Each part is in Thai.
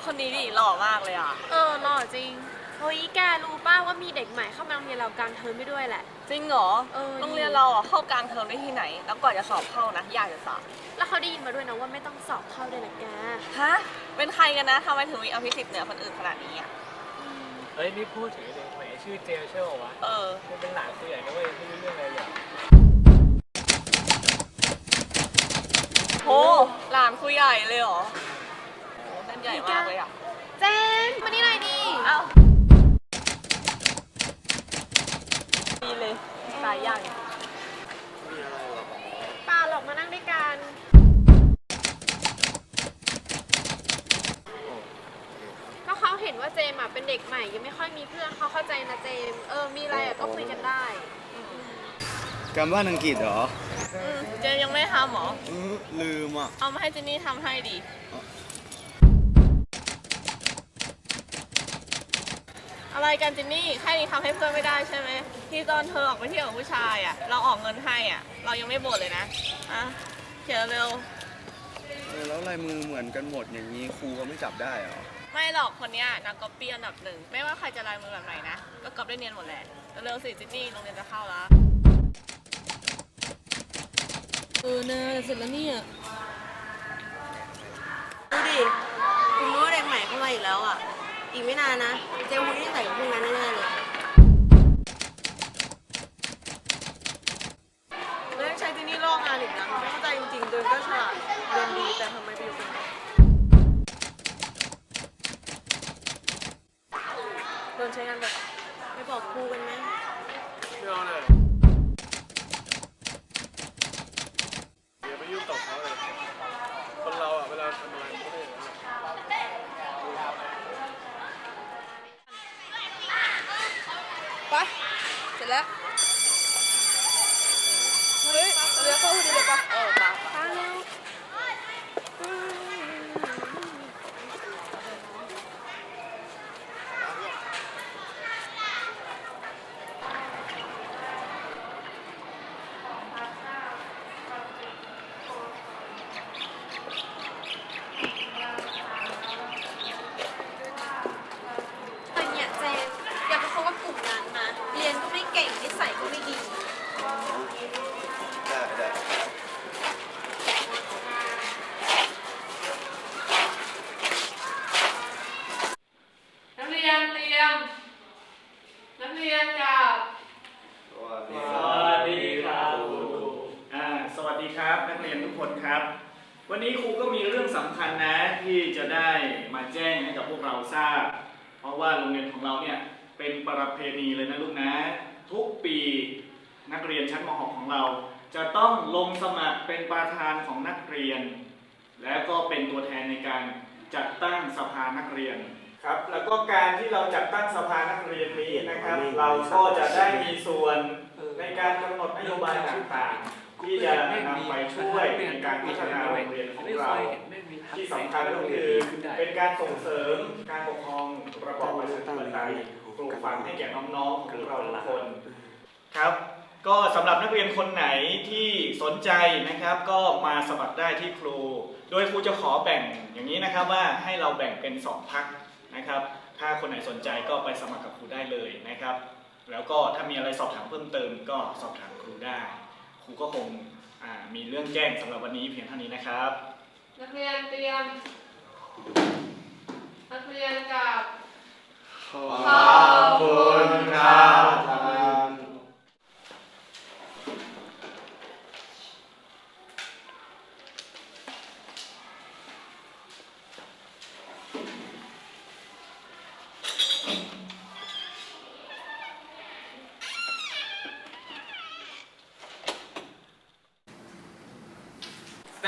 กดูคนนี้ดิหล่อมากเลยอะ เออหล่อจริงเฮ้ยแกรู้ป่าว่ามีเด็กใหม่เข้ามาโรงเรียนเรากลางเทอมไม่ด้วยแหละ จริงเหรอเออ โรงเรียนเราอะเข้ากลางเทอมได้ที่ไหน แล้วก่อนจะสอบเข้านะยากจะสอบแล้วเขาได้ยินมาด้วยนะว่าไม่ต้องสอบเข้าด้วยนะแกฮะเป็นใครกันนะทำไมถึงมีอภิสิทธิ์เหนือคนอื่นขนาดนี้อะเฮ้ยนี่พูดถึงไอ้เด็กใหม่ชื่อเจลใช่ป่าวะเออ มันเป็นหลานผู้ใหญ่นะเว้ยไม่รู้เรื่องอะไรเลยโหหลานคุยใหญ่เลยเหรอโหเส้น ใหญ่มากเลยอะ เจนมานี่หน่อยดิเอ้าดีเลยสายย่างป่าหลอกมานั่งด้วยกัน ก็เขาเห็นว่าเจมอะเป็นเด็กใหม่ยังไม่ค่อยมีเพื่อนเขาเข้าใจนะเจม เออมีอะไรอะก็คุยกันได้การบ้านอังกฤษเหรออืมเจนยังไม่ทำเหรอเออลืมอะ เอามาให้เจนนี่ทำให้ดิอะไรกันเจนนี่แค่นี้ทำให้เพื่อนไม่ได้ใช่ไหมที่ตอนเธอออกไปเที่ยวกับผู้ชายอะ เราออกเงินให้อะ เรายังไม่บ่นเลยนะอะเขียนเร็ว เออแล้วลายมือเหมือนกันหมดอย่างนี้ครูก็ไม่จับได้เหรอไม่หรอกคนเนี้ยนักก๊อปปี้อันดับหนึ่ง ไม่ว่าใครจะลายมือแบบไหนนะ ก็ก๊อปได้เนียนหมดแหละเร็วๆสิเจนนี่โรงเรียนจะเข้าแล้ว เออเนยเสร็จแล้วเนี่ย ดูดิคุณรู้ว่าเด็กใหม่เข้ามาอีกแล้วอะ อีก ไม่นานนะ เจลคุณที่ใส่พวกนั้นแน่ สร็จแล้ว เฮ้ยเรือเข้าพอดีเลยปะเออปะข้าเร็ว แต่เนี่ยเจนอย่าไปคบกับกลุ่มนั้นนะ เรียนก็ไม่เก่งนิสัยก็ไม่ดี ได้ได้ นักเรียนเตรียม นักเรียนกับ สวัสดี สวัสดีครับครูอ่าสวัสดีครับนักเรียนทุกคนครับ วันนี้ครูก็มีเรื่องสำคัญนะที่จะได้มาแจ้งให้กับพวกเราทราบ เพราะว่าโรงเรียนของเราเนี่ยเป็นประเพณีเลยนะลูกนะ ทุกปีนักเรียนชั้นม .6 ของเรา จะต้องลงสมัครเป็นประธานของนักเรียน และก็เป็นตัวแทนในการจัดตั้งสภานักเรียนครับ แล้วก็การที่เราจัดตั้งสภานักเรียนนี้นะครับ เราก็จะได้มีส่วนในการกำหนดนโยบายต่างๆ ที่จะนำไปช่วยในการพัฒนาโรงเรียนของเรา ที่สำคัญก็คือเป็นการส่งเสริมการปกครองระบอบประชาธิปไตยปลูกฝังให้แก่น้องๆของเราทุกคนครับ ก็สำหรับนักเรียนคนไหนที่สนใจนะครับ ก็มาสมัครได้ที่ครู โดยครูจะขอแบ่งอย่างนี้นะครับว่าให้เราแบ่งเป็นสองพักนะครับ ถ้าคนไหนสนใจก็ไปสมัครกับครูได้เลยนะครับ แล้วก็ถ้ามีอะไรสอบถามเพิ่มเติม ก็สอบถามครูได้ ครูก็คงอ่ามีเรื่องแจ้งสำหรับวันนี้เพียงเท่านี้นะครับ นักเรียนเตรียม นักเรียนกับขอบคุณครับ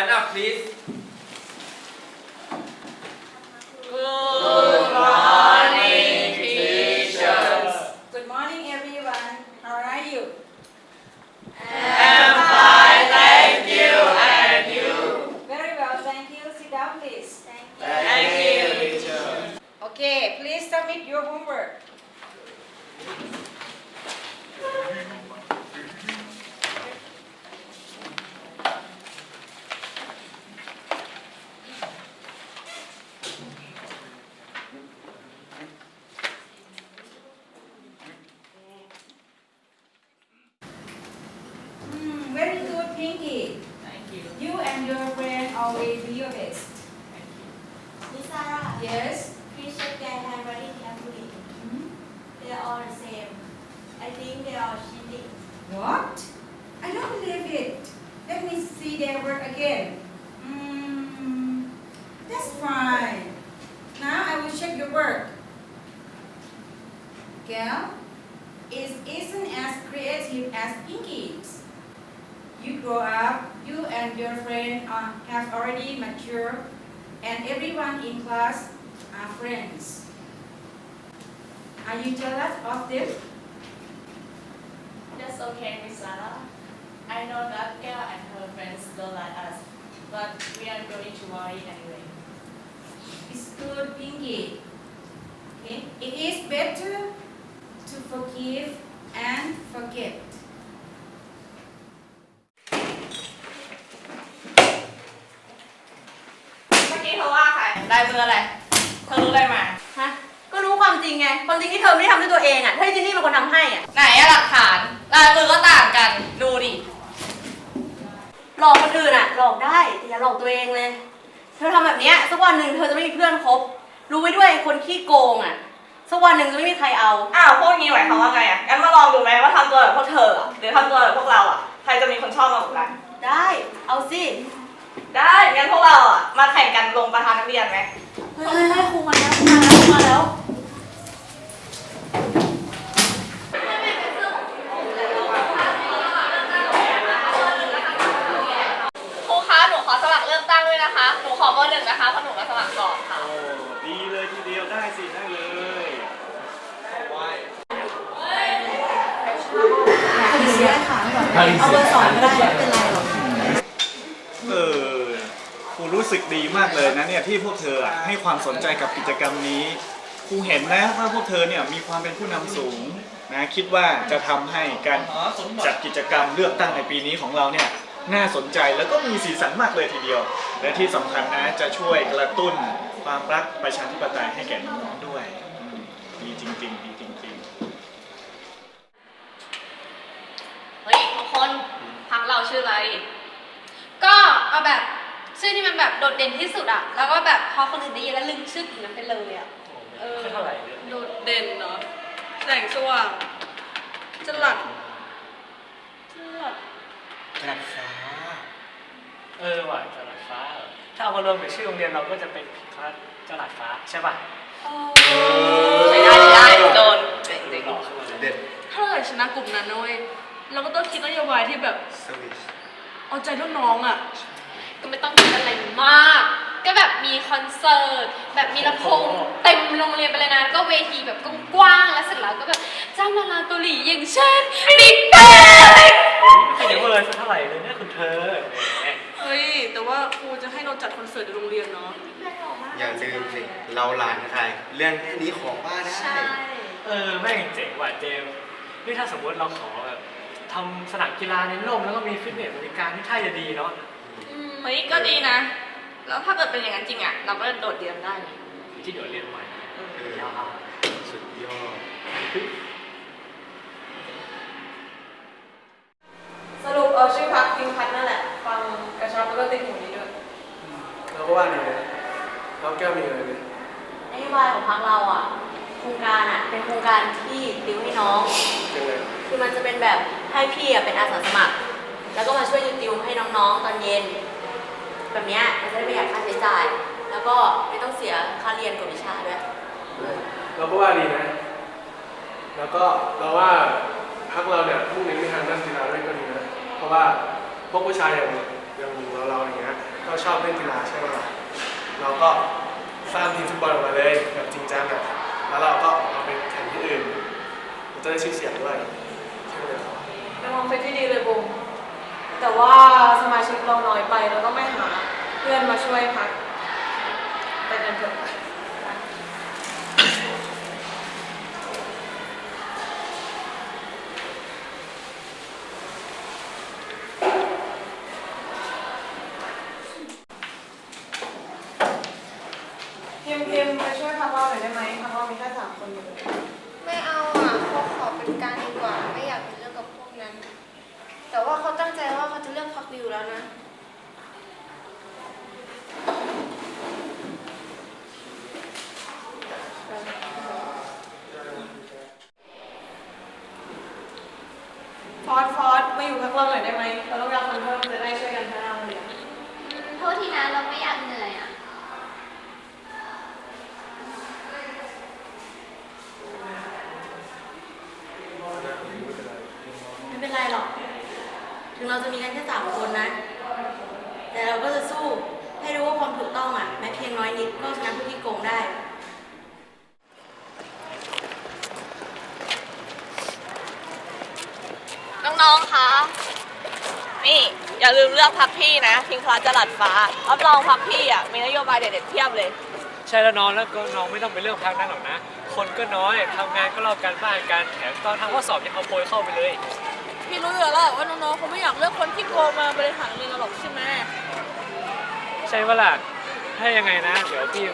Stand up, please. Work. Gal, it isn't as creative as Pinky's. You grow up, you and your friend are, have already matured, and everyone in class are friends. Are you jealous of them? That's okay, Miss Sarah. I know that girl and her friends don't like us, but we are going to worry anyway. It's good, Pinky. Okay? It is better to forgive and forget. เมื่อกี้เธอว่าใครได้เบอร์อะไร เธอรู้อะไรมา ฮะ ก็รู้ความจริงไง ความจริงที่เธอไม่ได้ทำด้วยตัวเองอะถ้าจินนี่เป็นคนทำให้อะ ไหนอะหลักฐานลายมือก็ต่างกัน ดูดิ หลอกคนอื่นอะ หลอกได้แต่อย่าหลอกตัวเองเลย เธอทำแบบเนี้ยสักวันหนึ่งเธอจะไม่มีเพื่อนคบ รู้ไว้ด้วยคนขี้โกงอะสักวันหนึ่งจะไม่มีใครเอา อ้าวพวกนี้หมายความว่าไงอะงั้นมาลองดูไหมว่าทำตัวแบบพวกเธออะหรือทำตัวแบบพวกเราอะใครจะมีคนชอบมากกว่ากันได้ เอาสิได้งั้นพวกเราอะมาแข่งกันลงประธานนักเรียนไหม เฮ้ยเฮ้ยเฮ้ยครูมาแล้วครูมาแล้วครูมาแล้ว ครูคะ หนูขอสมัครเลือกตั้งด้วยนะคะ หนูขอเบอร์หนึ่งนะคะ เพราะหนูมาสมัครก่อนค่ะ โอ้ดีเลยทีเดียวได้สิได้เลย เอาเบอร์สองก็ได้ไม่เป็นไรหรอก เออครูรู้สึ กดีมากเลยนะเนี่ยที่พวกเธออะให้ความสนใจกับกิจกรรมนี้ครูเห็นนะว่าพวกเธอเนี่ยมีความเป็นผู้นำสูงนะคิดว่าจะทำให้การจัดกิจกรรมเลือกตั้งในปีนี้ของเราเนี่ยน่าสนใจแล้วก็มีสีสันมากเลยทีเดียว และที่สำคัญนะจะช่วยกระตุ้นความรักประชาธิปไตยให้แก่น้องๆด้วยอืมดีจริงๆดีจริงๆ เฮ้ยทุกคนพักเราชื่ออะไร ก็เอาแบบ ชื่อที่มันแบบโดดเด่นที่สุดอะแล้วก็แบบพอคนอื่นได้ยินแล้วลืมชื่อกลุ่มนั้นไปเลยอะเออโดดเด่นเนาะแสงสว่างจลัดจลัดจรัสฟ้า เออว่ะจรัสฟ้าเหรอถ้าเอามารวมกับชื่อโรงเรียนเราก็จะเป็นคณะจรัสฟ้าใช่ป่ะใช้ได้ใช้ได้โดนเจ๋งจริงหล่อขึ้นมาเลยเด็ดถ้าเกิดชนะกลุ่มนั้นนะเว้ยเราก็ต้องคิดนโยบายที่แบบสวิชเอาใจรุ่นน้องอะ ก็ไม่ต้องคิดอะไรมาก ก็แบบมีคอนเสิร์ตแบบมีลำโพงเต็มโรงเรียนไปเลยนะก็เวทีแบบกว้างๆแล้วเสร็จแล้วก็แบบจ้างดาราเกาหลีอย่างเช่นบิ๊กแบงไม่เคยเห็นว่าเลยสักเท่าไหร่เลยเนี่ยคุณเธอแหมเฮ้ย แต่ว่าครูจะให้เราจัดคอนเสิร์ตในโรงเรียนเนาะอย่าลืมสิเราหลานใครเรื่องแค่นี้ของป้าได้ใช่เออแม่งเจ๋งว่ะเจมส์นี่ถ้าสมมติเราขอแบบทำสนามกีฬาในร่มแล้วก็มีฟิตเนสบริการที่ท่าจะดีเนาะ เฮ้ยก็ดีนะ แล้วถ้าเกิดเป็นอย่างนั้นจริงอะ เราก็โดดเรียนได้นี่ที่เดี๋ยวเรียนใหม่เออยาวสุดยอดสรุปเอาชื่อพักพิงพัฒน์นั่นแหละ ฟังกระชับแล้วก็ติดหูดีด้วยเราก็ว่าดีนะเราแก้วมีอะไรไหมนโยบายของพรรคเราอะ โครงการอะ เป็นโครงการที่ติวให้น้อง ยังไงคือมันจะเป็นแบบให้พี่อะเป็นอาสาสมัคร แล้วก็มาช่วยติวให้น้องๆตอนเย็น แบบเนี้ยมันจะได้ประหยัดค่าใช้จ่าย แล้วก็ไม่ต้องเสียค่าเรียนกับวิชาด้วยเราก็ว่าดีนะ แล้วก็เราว่าพักเราเนี่ยมุ่งเน้นไปทางด้านกีฬาด้วยก็ดีนะ เพราะว่าพวกผู้ชายอย่างอย่างเราเราอย่างเงี้ยก็ชอบเล่นกีฬาใช่ไหมล่ะเราก็สร้างทีมฟุตบอลออกมาเลยแบบจริงจังอะแล้วเราก็เอาไปแข่งที่อื่นเราจะได้ชื่อเสียงด้วยใช่ไหมครับเป็นความคิดที่ดีเลยบูม แต่ว่าสมาชิกเราน้อยไปเราต้องไม่หาเพื่อนมาช่วยพักไปกันเถอะ พิมพิมไปช่วยพักเราหน่อยได้ไหมพักเรามีแค่สามคนอยู่ ไม่เอาอะเขาขอเป็นการดีกว่า ไม่อยากเป็นเรื่องกับพวกนั้น แต่ว่าเขาตั้งใจว่าเขาจะเลือกพัก วิวแล้วนะ เอสฟอสมาอยู่พักเราหน่อยได้ไหมเราต้องการคนเพิ่มจะได้ช่วยกันพัฒนาโรงเรียน โทษทีนะเราไม่อยากเหนื่อยอะ ไม่เป็นไรหรอก ถึงเราจะมีกันแค่สามคนนะ แต่เราก็จะสู้ให้รู้ว่าความถูกต้องอะแม้เพียงน้อยนิดก็ชนะผู้ที่โกงได้ น้องๆ คะ นี่อย่าลืมเลือกพักพี่นะ พิงคลาสจรัดฟ้า รับรองพักพี่อะมีนโยบายเด็ดๆเพียบเลย ใช่แล้วน้องแล้วก็น้องไม่ต้องไปเลือกพักนั้นหรอกนะ คนก็น้อยทำงานก็รอการบ้านการแถมตอนทำข้อสอบยังเอาโพยเข้าไปเลย พี่รู้อยู่แล้วแหละว่าน้องๆเขาไม่อยากเลือกคนที่โกงมาบริหารโรงเรียนเราหรอกใช่ไหมใช่ว่าล่ะถ้ายังไงนะ เดี๋ยวพี่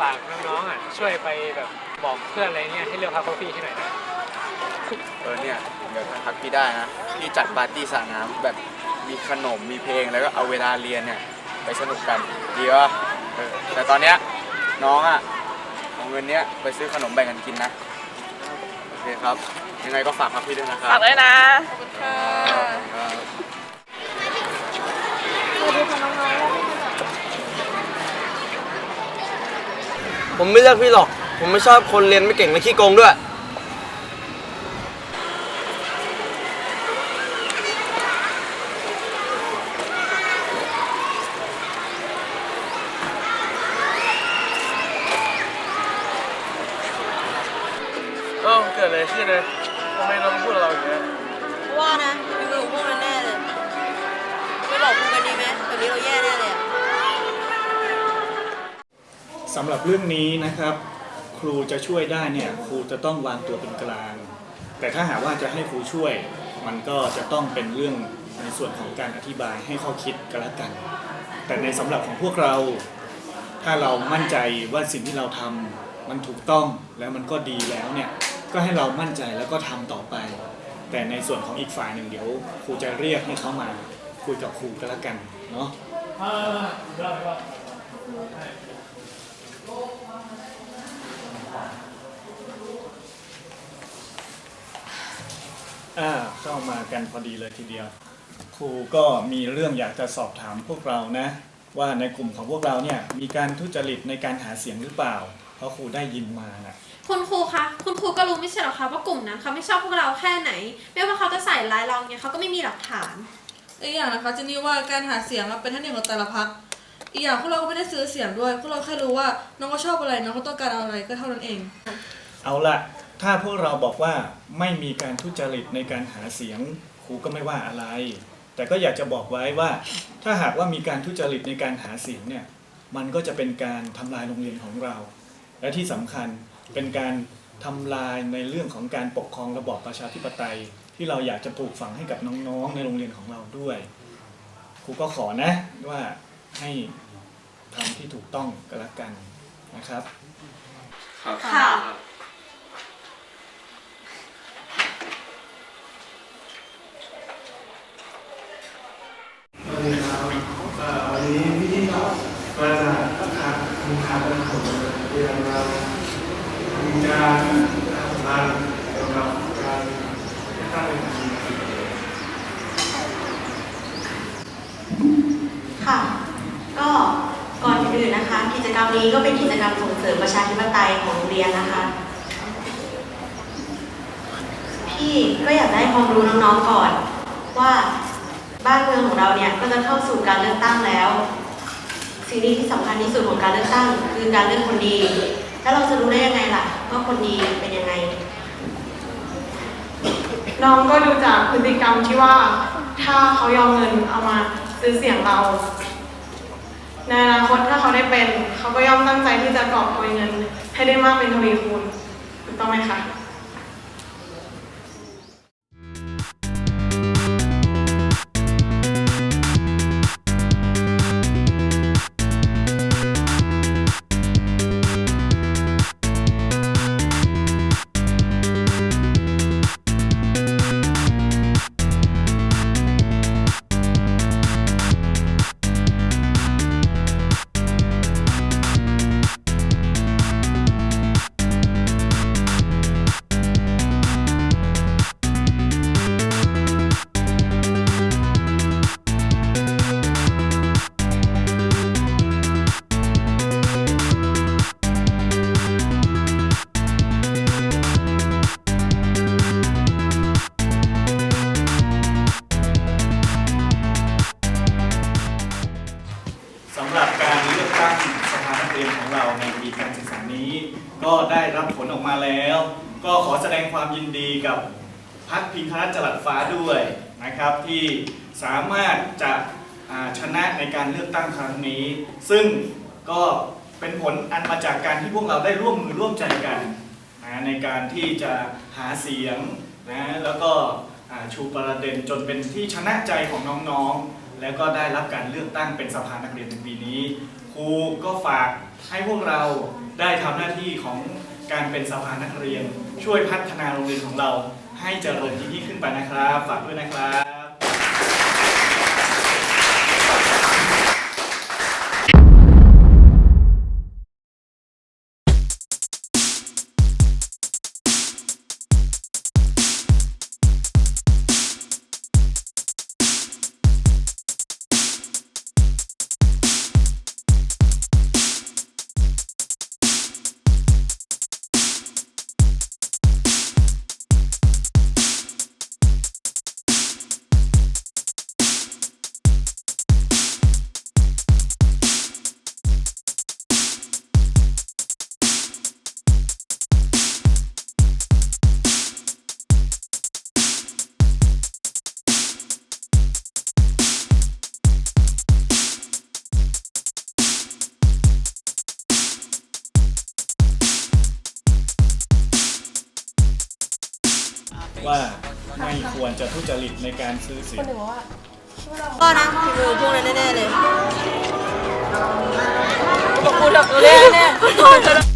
ฝากน้องๆอะช่วยไปแบบบอกเพื่อนอะไรเงี้ยให้เลือกพักพวกพี่ให้หน่อยนะเออเนี่ยเดี๋ยวพักพี่ได้นะพี่จัดปาร์ตี้สระน้ำแบบมีขนมมีเพลงแล้วก็เอาเวลาเรียนเนี่ยไปสนุกกันดีวะเออแต่ตอนเนี้ยน้องอะเอาเงินเนี้ยไปซื้อขนมแบ่งกันกินนะโอเคครับ ยังไงก็ฝากพักพี่ด้วยนะครับฝากด้วยนะครับผมไม่เลือกพี่หรอก ผมไม่ชอบคนเรียนไม่เก่งและขี้โกงด้วย เอ้าเกิดอะไรขึ้นนะ เรื่องนี้นะครับ ครูจะช่วยได้เนี่ยครูจะต้องวางตัวเป็นกลาง แต่ถ้าหากว่าจะให้ครูช่วย มันก็จะต้องเป็นเรื่องในส่วนของการอธิบายให้ข้อคิดกันละกัน แต่ในสำหรับของพวกเรา ถ้าเรามั่นใจว่าสิ่งที่เราทำมันถูกต้องแล้วมันก็ดีแล้วเนี่ยก็ให้เรามั่นใจแล้วก็ทำต่อไป แต่ในส่วนของอีกฝ่ายหนึ่งเดี๋ยวครูจะเรียกให้เขามาคุยกับครูกันละกันเนาะ อ่าเข้ามากันพอดีเลยทีเดียว ครูก็มีเรื่องอยากจะสอบถามพวกเรานะ ว่าในกลุ่มของพวกเราเนี่ยมีการทุจริตในการหาเสียงหรือเปล่า เพราะครูได้ยินมานะคุณครูคะคุณครูก็รู้ไม่ใช่เหรอคะว่ากลุ่มนั้นเขาไม่ชอบพวกเราแค่ไหน ไม่ว่าเขาจะใส่ร้ายเราเนี่ยเขาก็ไม่มีหลักฐาน อีกอย่างนะคะเจนนี่ว่าการหาเสียงอะเป็นเท่านี้ของแต่ละพักอีกอย่างพวกเราก็ไม่ได้ซื้อเสียงด้วยพวกเราแค่รู้ว่าน้องก็ชอบอะไรน้องก็ต้องการอะไรก็เท่านั้นเอง เอาละ ถ้าพวกเราบอกว่าไม่มีการทุจริตในการหาเสียงครูก็ไม่ว่าอะไร แต่ก็อยากจะบอกไว้ว่า ถ้าหากว่ามีการทุจริตในการหาเสียงเนี่ยมันก็จะเป็นการทำลายโรงเรียนของเรา และที่สำคัญเป็นการทำลายในเรื่องของการปกครองระบอบประชาธิปไตย ที่เราอยากจะปลูกฝังให้กับน้องๆ ในโรงเรียนของเราด้วยครูก็ขอนะว่าให้ทำที่ถูกต้องกันละกันนะครับค่ะส ดีครับวันนี้พี่ที่มาจากคัดคุณคัดและผมเรียนมามีการทำงานเกี่ยวกับการตั้งทีมค่ะ ก็ก่อนอื่นนะคะ กิจกรรมนี้ก็เป็นกิจกรรมส่งเสริมประชาธิปไตยของโรงเรียนนะคะพี่ก็อยากได้ความรู้น้องๆก่อนว่า บ้านเมืองของเราเนี่ยก็จะเข้าสู่การเลือกตั้งแล้ว สิ่งที่ที่สำคัญที่สุดของการเลือกตั้ง คือการเลือกคนดีแล้วเราจะรู้ได้ยังไงล่ะว่าคนดีเป็นยังไง น้องก็ดูจากพฤติกรรมที่ว่าถ้าเขายอมเงินเอามาซื้อเสียงเราในอนาคตถ้าเขาได้เป็น เขาก็ย่อมตั้งใจที่จะกอบโกยเงิน ให้ได้มากเป็นทวีคูณถูกต้องไหมคะ ยินดีกับพักพิงครัตจรัสฟ้าด้วยนะครับที่สามารถจะชนะในการเลือกตั้งครั้งนี้ ซึ่งก็เป็นผลอันมาจากการที่พวกเราได้ร่วมมือร่วมใจกันนะในการที่จะหาเสียงนะแล้วก็ชูประเด็นจนเป็นที่ชนะใจของน้องๆ แล้วก็ได้รับการเลือกตั้งเป็นสภานักเรียนในปีนี้ครูก็ฝากให้พวกเราได้ทำหน้าที่ของ การเป็นสภานักเรียน ช่วยพัฒนาโรงเรียนของเรา ให้เจริญยิ่งขึ้นไปนะครับ ฝากด้วยนะครับ จะทุจริตในการซื้อเสียงก็นะฝีมือพวกนั้นแน่ๆเลยบอกกูแบบตัวแรกเนี่ย